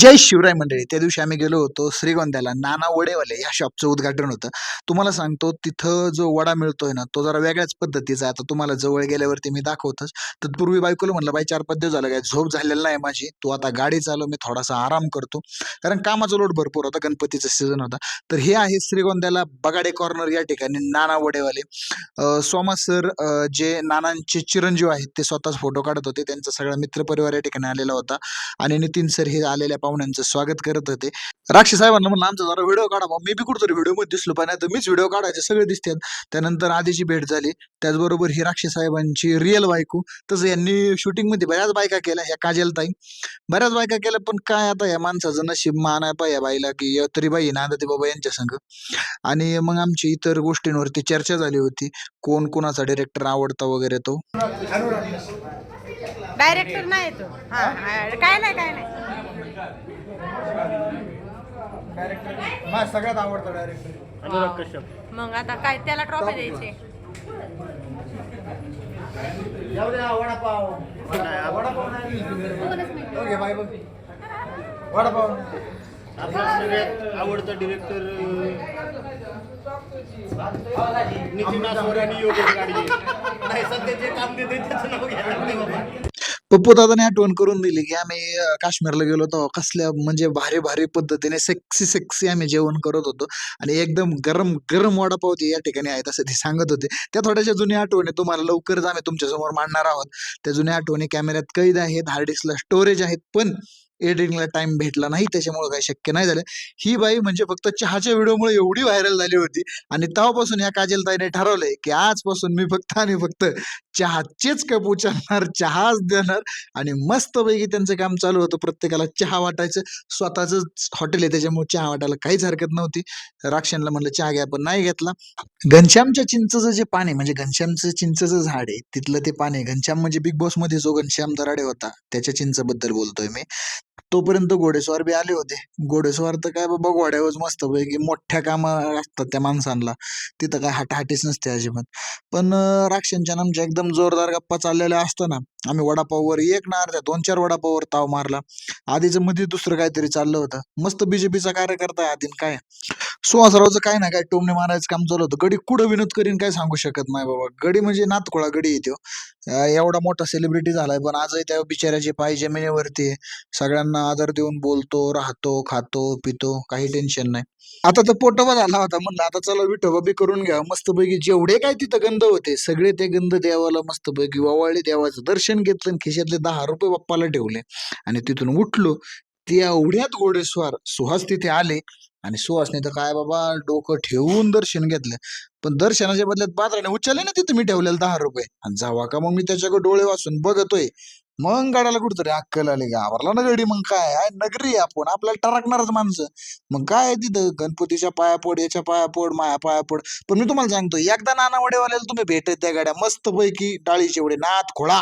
जय शिवराय मंडळी. त्या दिवशी आम्ही गेलो होतो श्रीगोंद्याला. नाना वडेवाले या शॉपचं उद्घाटन होतं. तुम्हाला सांगतो तिथं जो वडा मिळतोय ना तो जरा वेगळ्याच पद्धतीचा. आता तुम्हाला जवळ गेल्यावरती मी दाखवतच. तत्पूर्वी बायकोला म्हणलं बाई चार पाच दिवस झालं काय? झोप झालेला नाही माझी. तू आता गाडी चालव मी थोडासा आराम करतो. कारण कामाचा लोड भरपूर होता. गणपतीचा सीझन होता. तर हे आहे श्रीगोंद्याला बगाडे कॉर्नर या ठिकाणी नाना वडेवाले. सोमा सर जे नानांचे चिरंजीव आहेत ते स्वतःच फोटो काढत होते. त्यांचा सगळा मित्रपरिवार या ठिकाणी आलेला होता. आणि नितीन सर हे आलेल्या पाहुण्यांचं स्वागत करत होते. राक्षी साहेबांना म्हणलं आमचा जरा व्हिडिओ काढा बा. मी बी कुठतरी व्हिडिओमध्ये दिसलो पण तर मीच व्हिडिओ काढायचे सगळे दिसतात. त्यानंतर आधीची भेट झाली. त्याचबरोबर ही राक्षी साहेबांची रिअल बायको. तसं यांनी शूटिंगमध्ये बऱ्याच बायका केल्या ह्या काजल ताई. बऱ्याच बायका केल्या पण काय आता या माणसाचं नशीब मान आहे या बाईला की तरी बाई नांदते बाबा यांच्या संग. आणि मग आमची इतर गोष्टींवरती चर्चा झाली होती. कोण कोणाचा डिरेक्टर आवडता वगैरे तो. डायरेक्टर नाही तो. काय नाही काय नाही. सगळ्यात आवडता डायरेक्टर अनुराग कश्यप. मग आता काय त्याला ट्रॉफी द्यायची. जाऊ द्या वडापाव. वडापाव. नाही. ओके बाय बघ. वडापाव. आपला सगळ्यात आवडता डिरेक्टर नितीन आसवार आणि योगेश गाडगे. नाही सध्या जे काम देते त्याचं नाव घ्यायला नाही बाबा पप्पू दादाने आठवण करून दिली की आम्ही काश्मीरला गेलो होतो कसल्या म्हणजे भारी भारी पद्धतीने सेक्सी सेक्सी आम्ही जेवण करत होतो. आणि एकदम गरम गरम वडापाव ते या ठिकाणी आहेत असं ते सांगत होते. त्या थोड्याशा जुन्या आठवणी तुम्हाला लवकरच आम्ही तुमच्यासमोर मांडणार आहोत. त्या जुन्या आठवणी कॅमेऱ्यात कैद आहेत हार्ड डिस्कला स्टोरेज आहेत. पण एडिटिंगला टाइम भेटला नाही त्याच्यामुळे काही शक्य नाही झालं. ही बाई म्हणजे फक्त चहाच्या व्हिडिओमुळे एवढी व्हायरल झाली होती आणि तेव्हापासून या काजलताईने ठरवलंय की आजपासून मी फक्त आणि फक्त चहाचेच कप उचलणार चहाच देणार आणि मस्तपैकी त्यांचं काम चालू होतं. प्रत्येकाला चहा वाटायचं. स्वतःच हॉटेल आहे त्याच्यामुळे चहा वाटायला काहीच हरकत नव्हती. राक्षणला म्हणलं चहा घ्या पण नाही घेतला. घनश्यामच्या चिंचचं जे पाणी म्हणजे घनश्यामचं चिंचचं झाड आहे तिथलं ते पाणी घनश्याम म्हणजे बिग बॉसमध्ये जो घनश्याम दराडे होता त्याच्या चिंचबद्दल बोलतोय मी. तोपर्यंत घोडेस्वार बी आले होते. घोडेस्वार तर काय बाबा घोड्यावरच मस्त पैकी मोठ्या कामा असतात त्या माणसांना तिथं काय हाटाहाटीच नसते अजिबात. पण राक्षांच्या आमच्या एकदम जोरदार गप्पा चाललेल्या असताना आम्ही वडापाववर एक ना अर्ध्या दोन चार वडापाववर ताव मारला. आधीच मध्ये दुसरं काहीतरी चाललं होतं. मस्त बीजेपीचा कार्यकर्ता आहे आधी काय सुहासरावचं काय ना काय टोमने मारायचं काम चालू होतं. गडी कुठं विनोद करीन काय सांगू शकत नाही बाबा. गडी म्हणजे नातखोळा गडी येतो एवढा मोठा सेलिब्रिटी झालाय. पण आजही त्या बिचाऱ्याचे पाय जमिनीवरती सगळ्यांना आदर देऊन बोलतो राहतो खातो पितो. काही टेन्शन नाही. आता तर पोटोबा झाला होता. म्हणलं आता चला विठोबा बी करून घ्या. मस्तपैकी जेवढे काय तिथं गंध होते सगळे ते गंध देवाला मस्तपैकी ववाळले देवाचं दर्शन घेतलं आणि खिशातले दहा रुपये बाप्पाला ठेवले. आणि तिथून उठलो. तेवढ्यात एवढ्यात घोडेस्वार सुहास तिथे आले आणि सुहासने तर काय बाबा डोकं ठेवून दर्शन घेतलं. पण दर्शनाच्या बदल्यात बाजाराने उचलले ना तिथे मी ठेवलेलं दहा रुपये. आणि जावा का मग मी त्याच्याकडे डोळे वाचून बघतोय. मग गाड्याला कुठतरी अक्कल आली गावाला ना गडी मग काय? आहे नगरी आहे आपण आपल्याला टरकणारच माणसं. मग काय आहे तिथं? गणपतीच्या पायापोड याच्या पायापोड माया पायापोड पण मी तुम्हाला सांगतो एकदा नाना वडेवाल्याला तुम्ही भेटत त्या गाड्या मस्त पैकी डाळीचे एवढे नात खोळा.